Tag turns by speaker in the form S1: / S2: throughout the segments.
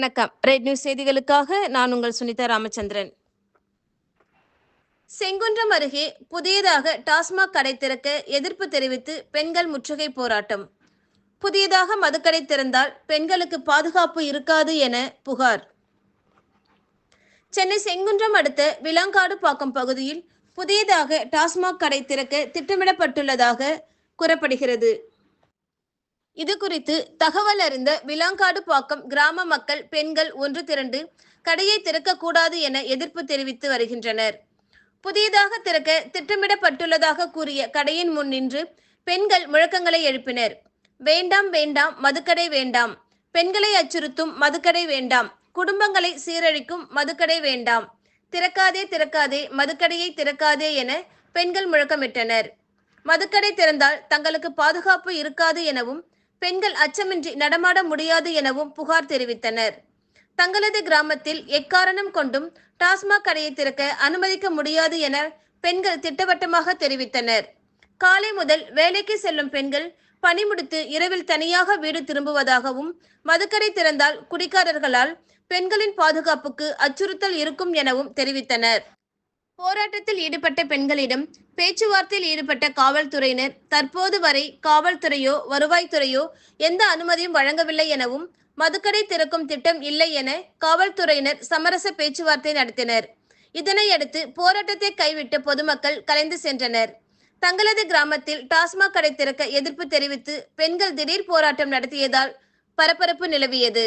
S1: வணக்கம். Red news செய்திகளுக்காக நான் உங்கள் சுனிதா ராமச்சந்திரன். செங்குன்றம் அருகே புதியதாக டாஸ்மாக் கடை திறக்க எதிர்ப்பு தெரிவித்து பெண்கள் முற்றுகை போராட்டம். புதியதாக மதுக்கடை திறந்தால் பெண்களுக்கு பாதுகாப்பு இருக்காது என புகார். சென்னை செங்குன்றம் அடுத்த விலாங்காடு பாக்கம் பகுதியில் புதியதாக டாஸ்மாக் கடை திறக்க திட்டமிடப்பட்டுள்ளதாக கூறப்படுகிறது. இது குறித்து தகவல் அறிந்த விலாங்காடு பாக்கம் கிராம மக்கள் பெண்கள் ஒன்று திரண்டு கடையை திறக்கக்கூடாது என எதிர்ப்பு தெரிவித்து வருகின்றனர். புதியதாக திறக்க திட்டமிடப்பட்டுள்ளதாக கூறிய கடையின் முன் நின்று பெண்கள் முழக்கங்களை எழுப்பினர். வேண்டாம் வேண்டாம் மதுக்கடை வேண்டாம். பெண்களை அச்சுறுத்தும் மதுக்கடை வேண்டாம். குடும்பங்களை சீரழிக்கும் மதுக்கடை வேண்டாம். திறக்காதே திறக்காதே மதுக்கடையை திறக்காதே என பெண்கள் முழக்கமிட்டனர். மதுக்கடை திறந்தால் தங்களுக்கு பாதுகாப்பு இருக்காது எனவும் பெண்கள் அச்சமின்றி நடமாட முடியாது எனவும் புகார் தெரிவித்தனர். தங்களது கிராமத்தில் எக்காரணம் கொண்டும் டாஸ்மாக் கடையை திறக்க அனுமதிக்க முடியாது என பெண்கள் திட்டவட்டமாக தெரிவித்தனர். காலை முதல் வேலைக்கு செல்லும் பெண்கள் பணி முடித்து இரவில் தனியாக வீடு திரும்புவதாகவும் மதுக்கடை திறந்தால் குடிக்காரர்களால் பெண்களின் பாதுகாப்புக்கு அச்சுறுத்தல் இருக்கும் எனவும் தெரிவித்தனர். போராட்டத்தில் ஈடுபட்ட பெண்களிடம் பேச்சுவார்த்தையில் ஈடுபட்ட காவல்துறையினர் தற்போது வரை காவல்துறையோ வருவாய்த்துறையோ எந்த அனுமதியும் வழங்கவில்லை எனவும் மதுக்கடை திறக்கும் திட்டம் இல்லை என காவல்துறையினர் சமரச பேச்சுவார்த்தை நடத்தினர். இதனையடுத்து போராட்டத்தை கைவிட்ட பொதுமக்கள் கலைந்து சென்றனர். தங்களது கிராமத்தில் டாஸ்மாக் கடை திறக்க எதிர்ப்பு தெரிவித்து பெண்கள் திடீர் போராட்டம் நடத்தியதால் பரபரப்பு நிலவியது.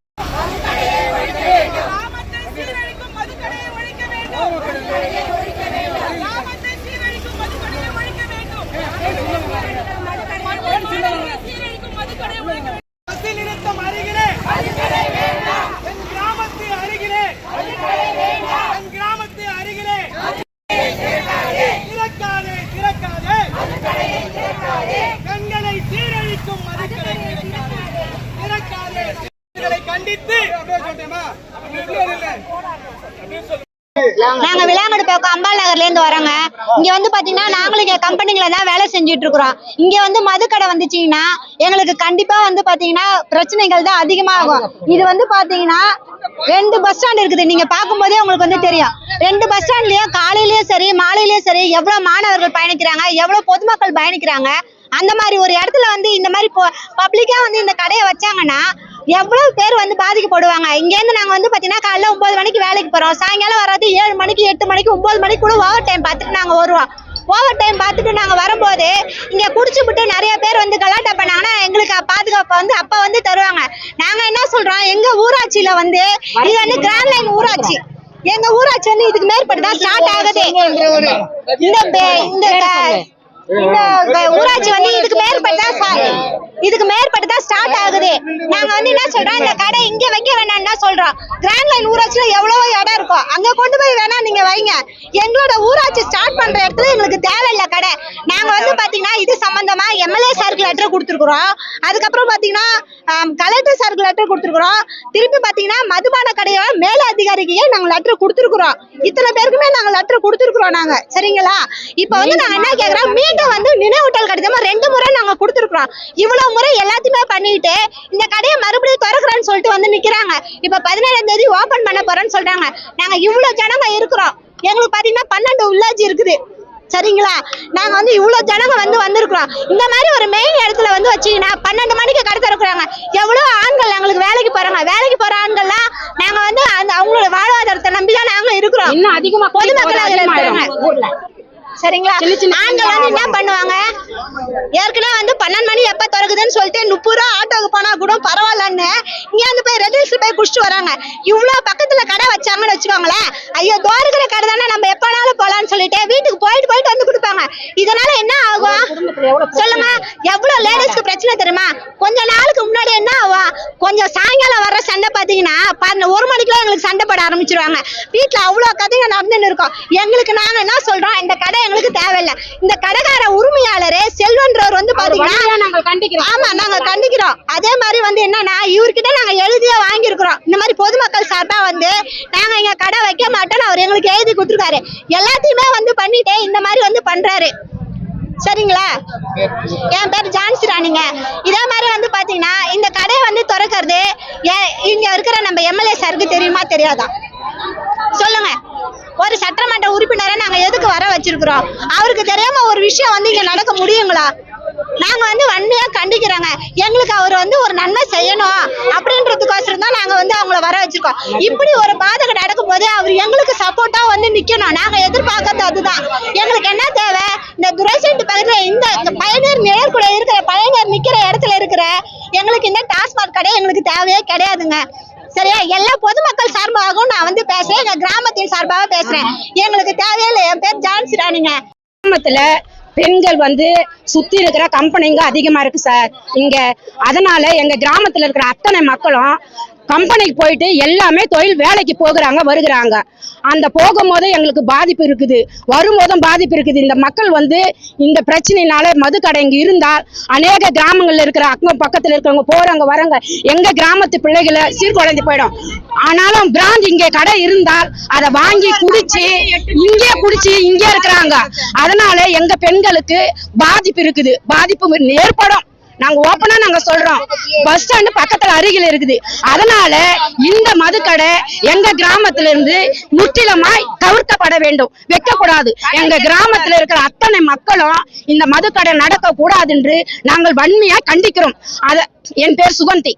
S2: கிராமத்தை சீரழிக்கும் மதுக்கடையை ஒழிக்க வேண்டும் கிராமத்தை சீரழிக்கும் மதுக்கடையை ஒழிக்க வேண்டும் மதுக்கடையை சீரழிக்கும் மதுக்கடையை ஒழிக்க வேண்டும்
S3: பஸ் நிறுத்தம் அருகிலே என் கிராமத்து அருகிலே என் கிராமத்து அருகிலே திறக்காதே திறக்காதே கண்களை சீரழிக்கும் மதுக்களை திறக்காதே இதை கண்டித்து
S4: நாங்க விளாங்கடு பக்கம் அம்பாள் நகர்ல இருந்து வரோங்க இங்க வந்து பாத்தீங்கன்னா நாங்களும் இங்க கம்பெனில தான் வேலை செஞ்சுட்டு இருக்கிறோம் இங்க வந்து மதுக்கடை வந்துச்சீங்கன்னா எங்களுக்கு கண்டிப்பா வந்து பாத்தீங்கன்னா பிரச்சனைகள் தான் அதிகமாகும். இது வந்து பாத்தீங்கன்னா ரெண்டு பஸ் ஸ்டாண்ட் இருக்குது. நீங்க பார்க்கும்போதே உங்களுக்கு வந்து தெரியும். ரெண்டு பஸ் ஸ்டாண்ட்லயும் காலையிலயும் சரி மாலையிலயும் சரி எவ்வளவு மாணவர்கள் பயணிக்கிறாங்க எவ்வளவு பொதுமக்கள் பயணிக்கிறாங்க அந்த மாதிரி ஒரு இடத்துல வந்து இந்த மாதிரி பப்ளிக்கா வந்து இந்த கடையை வச்சாங்கன்னா எவ்வளவு பேர் வந்து பாதிக்கப்படுவாங்க? இங்கேருந்து நாங்கள் நாங்க வந்து பார்த்தீங்கன்னா காலைல ஒன்பது மணிக்கு வேலைக்கு போறோம். சாயங்காலம் வராது ஏழு மணிக்கு எட்டு மணிக்கு ஒன்பது மணிக்கு கூட ஓவர் டைம் பார்த்துட்டு நாங்க வருவோம். ஓவர் டைம் பார்த்துட்டு நாங்க வரும்போது இங்க குடிச்சு விட்டு நிறைய பேர் வந்து கலாட்டா பண்ணாங்கன்னா எங்களுக்கு பாதுகாப்பை வந்து அப்போ வந்து தருவாங்க. நாங்க என்ன சொல்றோம்? எங்க ஊராட்சியில வந்து இது வந்து கிராண்ட் லைன் ஊராட்சி. எங்க ஊராட்சி வந்து இதுக்கு மேற்பட்டுதான் ஸ்டார்ட் ஆகுது. இந்த இந்த இந்த ஊராட்சி வந்து இதுக்கு மேற்பட்டு தான் ஸ்டா- இதுக்கு மேற்பட்டு தான் ஸ்டார்ட் ஆகுது நாங்க வந்து என்ன சொல்றோம் இந்த கடை இங்க தான் சொல்றோம் கிராண்ட் லைன் ஊராட்சியில எவ்வளவோ இடம் இருக்கும் அங்க கொண்டு போய் வேணா நீங்க வைங்க. எங்களோட ஊராட்சி ஸ்டார்ட் பண்ற இடத்துல எங்களுக்கு தேவையில்ல கடை. நாங்க வந்து பாத்தீங்கன்னா இது எம்எல்ஏ சாருக்கு லெட்டர் கொடுத்துருக்குறோம். அதுக்கப்புறம் பாத்தீங்கன்னா கலெக்டர் சாருக்கு லெட்டர் கொடுத்துருக்குறோம். திருப்பி பாத்தீங்கன்னா மதுபான கடையோட மேல அதிகாரிக்கு நாங்க லெட்டர் கொடுத்துருக்குறோம். இத்தனை பேருக்குமே நாங்க லெட்டர் கொடுத்துருக்குறோம் நாங்க. சரிங்களா? இப்போ வந்து நான் என்ன கேக்குறோம் மீண்டும் வந்து நினைவூட்டல் கடிதமா ரெண்டு முறை நாங்க கொடுத்துருக்குறோம். இவ்வளவு முறை எல்லாத்தையுமே பண்ணிட்டு இந்த கடையை மறுபடியும் திறக்கிறேன்னு சொல்லிட்டு வந்து நிக்கிறாங்க. இப்ப பதினேழாம் தேதி ஓப்பன் பண்ண போறேன்னு சொல்றாங்க. நாங்க இவ்வளவு ஜனங்க இருக்கிறோம். எங்களுக்கு பாத்தீங்கன்னா பன்னெண்டு உள்ளாட்சி இருக்குது. சரிங்களா? நாங்க வந்து இவ்வளவு ஜனங்க வந்து வந்திருக்கிறோம். இந்த மாதிரி ஒரு மெயின் இடத்துல வந்து வச்சீங்கன்னா பன்னெண்டு மணிக்கு கடை திறக்கிறாங்க. எவ்வளவு ஆண்கள் எங்களுக்கு வேலைக்கு போறாங்க? வேலைக்கு போற ஆண்கள்லாம் நாங்க வந்து அந்த அவங்களோட வாழ்வாதாரத்தை நம்பி தான் நாங்க இருக்கிறோம்.
S5: இன்னும் அதிகமா
S4: பொதுமக்கள் அதுல இருக்காங்க
S5: ஊர்ல
S4: சரிங்களா? ஆண்கள் வந்து என்ன பண்ணுவாங்க? ஏற்கனவே வந்து திறக்குதுன்னு சொல்லிட்டு முப்பது ரூபா ஆட்டோக்கு போனா கூட பரவாயில்லன்னு இங்க வந்து போய் ரெடில்ஸ் போய் குடிச்சிட்டு வராங்க. இவ்வளவு பக்கத்துல கடை வச்சாங்கன்னு வச்சுக்கோங்களேன். ஐயோ தோறுகிற கடை தானே நம்ம எப்பனாலும் போலாம்னு சொல்லிட்டு வீட்டுக்கு போயிட்டு போயிட்டு வந்து கொடுப்பாங்க. இதனால என்ன ஆகும்? சொல்லுங்க. எவ்வளவு லேடிஸ்க்கு பிரச்சனை தெரியுமா? கொஞ்ச நாளுக்கு முன்னாடி என்ன ஆகும்? கொஞ்சம் சாயங்காலம் வர்ற சண்டை பாத்தீங்கன்னா பன்ன- ஒரு மணிக்கெல்லாம் எங்களுக்கு சண்டை போட ஆரம்பிச்சிருவாங்க. வீட்டுல அவ்வளவு கதைங்க நடந்துன்னு இருக்கும். எங்களுக்கு நாங்க என்ன சொல்றோம்? இந்த கடை எங்களுக்கு தேவையில்லை. இந்த கடைக்கார உரிமையாளரே பாத்தீங்கன்னா
S5: நாங்கள் கண்டிக்கிறோம்.
S4: ஆமா நாங்க கண்டிக்கிறோம். அதே மாதிரி வந்து என்னன்னா இவர்கிட்ட நாங்க எழுதியே வாங்கியிருக்கிறோம். இந்த மாதிரி பொதுமக்கள் சார்பா வந்து நாங்க இங்க கடை வைக்க மாட்டோம்னு அவர் எங்களுக்கு எழுதி கொடுத்துருக்காரு. எல்லாத்தையுமே வந்து பண்ணிட்டு இந்த மாதிரி வந்து பண்றாரு. சரிங்களா? என் பேர் ஜான்சி ராணிங்க. இதே மாதிரி வந்து பாத்தீங்கன்னா இந்த கடையை வந்து திறக்கிறது இங்க இருக்கிற நம்ம எம்எல்ஏ சாருக்கு தெரியுமா தெரியாதா? சொல்லுங்க. ஒரு சட்டமன்ற உறுப்பினரை நாங்க எதுக்கு வர வச்சிருக்கிறோம்? அவருக்கு தெரியாம ஒரு விஷயம் வந்து இங்க நடக்க முடியுங்களா? நாங்க வந்து வன்மையா கண்டிக்கிறோங்க. எங்களுக்கு அவர் வந்து ஒரு நன்மை செய்யணும் அப்படின்றதுக்கோசரம் தான் நாங்க வந்து அவங்கள வர வச்சிருக்கோம். இப்படி ஒரு பாதகம் நடக்கும்போது அவர் எங்களுக்கு சப்போர்ட்டா வந்து நிக்கணும். நாங்க எதிர்பார்க்கறது அதுதான். எங்களுக்கு என்ன தேவை? இந்த துரைசெட்டு பக்கத்துல இந்த பயனர் நிழற்குள்ள இருக்கிற பயனர் நிக்கிற இடத்துல இருக்கிற எங்களுக்கு இந்த டாஸ்மாக் கடை எங்களுக்கு தேவையே கிடையாதுங்க. சரியா? எல்லா பொதுமக்கள் சார்பாகவும் நான் வந்து பேசுறேன். எங்க கிராமத்தின் சார்பாக பேசுறேன். எங்களுக்கு தேவையில்லை என் பேர் ஜான்சி ராணிங்க.
S5: கிராமத்துல பெண்கள் வந்து சுத்தி இருக்கிற கம்பெனிங்க அதிகமா இருக்கு சார் இங்க அதனால எங்க கிராமத்துல இருக்கிற அத்தனை மக்களும் கம்பெனிக்கு போயிட்டு எல்லாமே தொழில் வேலைக்கு போகிறாங்க வருகிறாங்க. அந்த போகும்போது எங்களுக்கு பாதிப்பு இருக்குது. வரும்போதும் பாதிப்பு இருக்குது. இந்த மக்கள் வந்து இந்த பிரச்சனையினால கடை இங்கே இருந்தால் அநேக கிராமங்களில் இருக்கிற அக்கம் பக்கத்தில் இருக்கிறவங்க போறாங்க வராங்க எங்க கிராமத்து பிள்ளைகளை சீர்குலைந்து போயிடும். ஆனாலும் பிராந்த் இங்கே கடை இருந்தால் அதை வாங்கி குடிச்சு இங்கே குடிச்சு இங்கே இருக்கிறாங்க. அதனால எங்க பெண்களுக்கு பாதிப்பு இருக்குது. பாதிப்பு ஏற்படும். நாங்க ஓப்பனா நாங்க சொல்றோம். பஸ் ஸ்டாண்டு பக்கத்துல அருகில் இருக்குது. அதனால இந்த மதுக்கடை எங்க கிராமத்துல இருந்து முற்றிலுமாய் தவிர்க்கப்பட வேண்டும். வைக்கக்கூடாது. எங்க கிராமத்துல இருக்கிற அத்தனை மக்களும் இந்த மதுக்கடை நடக்க கூடாது என்று நாங்கள் வன்மையா கண்டிக்கிறோம். அத என் பேர் சுகந்தி.